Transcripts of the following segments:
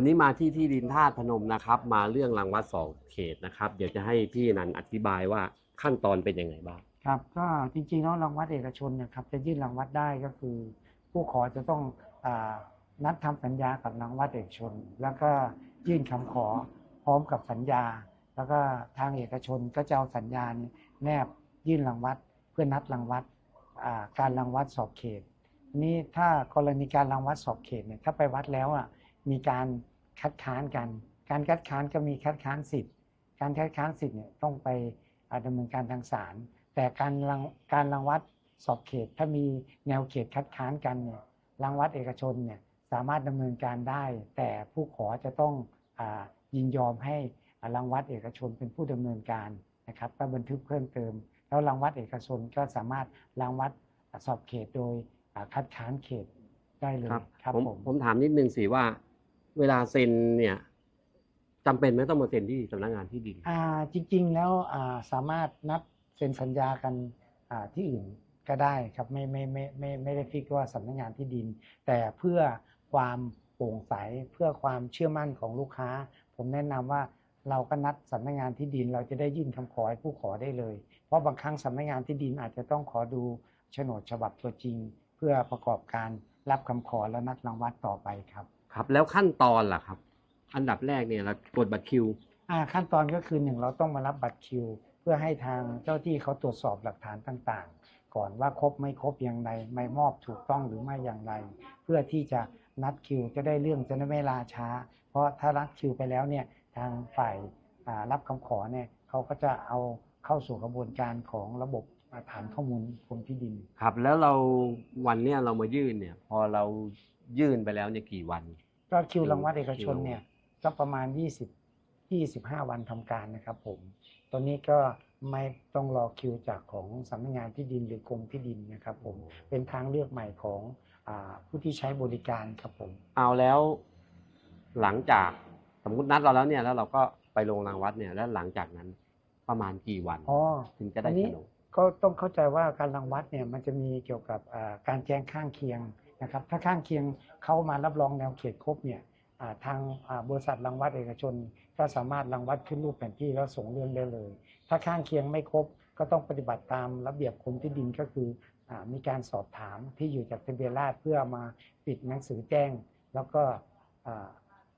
วันนี้มาที่ที่ดินธาตุพนมนะครับ มาเรื่องรังวัดสองเขตนะครับ เดี๋ยวจะให้พี่นันอธิบายว่าขั้นตอนเป็นยังไงบ้างครับก็จริงๆแล้วรางวัดเอกชนเนะครับจะยื่นรางวัดได้ก็คือ ผู้ขอจะต้องอนัดทำสัญญากับรางวัดเอกชน แล้วก็ยื่นคำขอพร้อมกับสัญญา แล้วก็ทางเอกชนก็จะเอาสัญญาแนบยื่นรางวัดเพื่อนัดรางวัดการรางวัดสอบเขตนี้ถ้ากรณีการรางวัดสอบเขตเนี่ยถ้าไปวัดแล้วอะ มีการคัดค้านกัน การคัดค้านก็มีคัดค้านสิทธิ์ การคัดค้านสิทธิ์เนี่ยต้องไปอ่าดำเนินการทางศาล แต่การรังการรังวัดสอบเขตถ้ามีแนวเขตคัดค้านกันเนี่ยรังวัดเอกชนเนี่ยสามารถดำเนินการได้ แต่ผู้ขอจะต้องอายินยอมให้อ่ารังวัดเอกชนเป็นผู้ดำเนินการนะครับก็บันทึกเพิ่มเติม แล้วรังวัดเอกชนก็สามารถรังวัดสอบเขตโดยอ่าคัดค้านเขตได้เลยครับผมผมผมถามนิดนึงสิว่า เวลาเซ็นเนี่ยจำเป็นไหมต้องมาเซ็นที่สำนักงานที่ดิน อ่าจริงๆแล้วอ่าสามารถนัดเซ็นสัญญากันอ่าที่อื่นก็ได้ครับไม่ไม่ไม่ไม่ไม่ได้ฟิกว่าสำนักงานที่ดิน แต่เพื่อความโปร่งใสเพื่อความเชื่อมั่นของลูกค้า ผมแนะนำว่าเราก็นัดสำนักงานที่ดิน เราจะได้ยื่นคำขอให้ผู้ขอได้เลย เพราะบางครั้งสำนักงานที่ดินอาจจะต้องขอดูโฉนดฉบับตัวจริง เพื่อประกอบการรับคำขอและนัดรางวัดต่อไปครับ ครับ แล้วขั้นตอนล่ะครับ อันดับแรกเนี่ยเรากดบัตรคิว อ่าขั้นตอนก็คือหนึ่งเราต้องมารับบัตรคิว เพื่อให้ทางเจ้าที่เขาตรวจสอบหลักฐานต่างๆ ก่อนว่าครบไม่ครบอย่างไรไม่มอบถูกต้องหรือไม่อย่างไร เพื่อที่จะนัดคิวจะได้เรื่องจะได้ไม่ลาช้า เพราะถ้านัดคิวไปแล้วเนี่ยทางฝ่ายอ่ารับคำขอเนี่ยเขาก็จะเอาเข้าสู่กระบวนการของระบบฐานข้อมูลกรมที่ดิน ครับ แล้วเราวันเนี้ยเรามายื่นเนี่ย พอเรายื่นไปแล้วเนี่ยกี่วัน ก็คิวคิวรางวัลเอกชนคิวเนี่ยก็ประมาณ 20 25 วันทำการนะครับผมตอนนี้ก็ไม่ต้องรอคิวจากของสำนักงานที่ดินหรือกรมที่ดินนะครับผมเป็นทางเลือกใหม่ของอาผู้ที่ใช้บริการครับผม เอาแล้ว หลังจากสมมตินัดเราแล้วเนี่ยแล้วเราก็ไปลงรางวัดเนี่ยแล้วหลังจากนั้นประมาณกี่วันอ๋อถึงจะได้อันโฉนี้นดก็ต้องเข้าใจว่าการรังวัดเนี่ยมันจะมีเกี่ยวกับอ่าการแจ้งข้างเคียง นะครับถ้าข้างเคียงเขามารับรองแนวเขตครบเนี่ยทางบริษัทรังวัดเอกชน ก็สามารถรังวัดขึ้นรูปแผนที่แล้วส่งเรื่องได้เลย ถ้าข้างเคียงไม่ครบก็ต้องปฏิบัติตามระเบียบกรมที่ดินก็คืออมีการสอบถามที่อยู่จากทะเบียนราษฎรเพื่อมาปิดหนังสือแจ้ง แล้วก็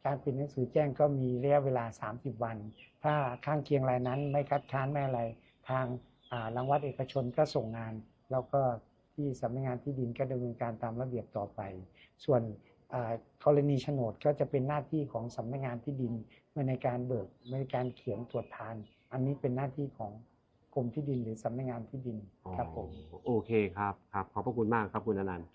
การปิดหนังสือแจ้งก็มีระยะเวลา 30 วัน ถ้าข้างเคียงรายนั้นไม่คัดค้านไม่อะไร ทางอ่ารังวัดเอกชนก็ส่งงาน แล้วก็ ที่สำนักงานที่ดินก็ดำเนินการตามระเบียบต่อไป ส่วนกรณีโฉนดก็จะเป็นหน้าที่ของสำนักงานที่ดินในการเบิกในการเขียนตรวจทาน อันนี้เป็นหน้าที่ของกรมที่ดินหรือสำนักงานที่ดินครับผมโอเคครับครับขอบพระคุณมากครับคุณอนันต์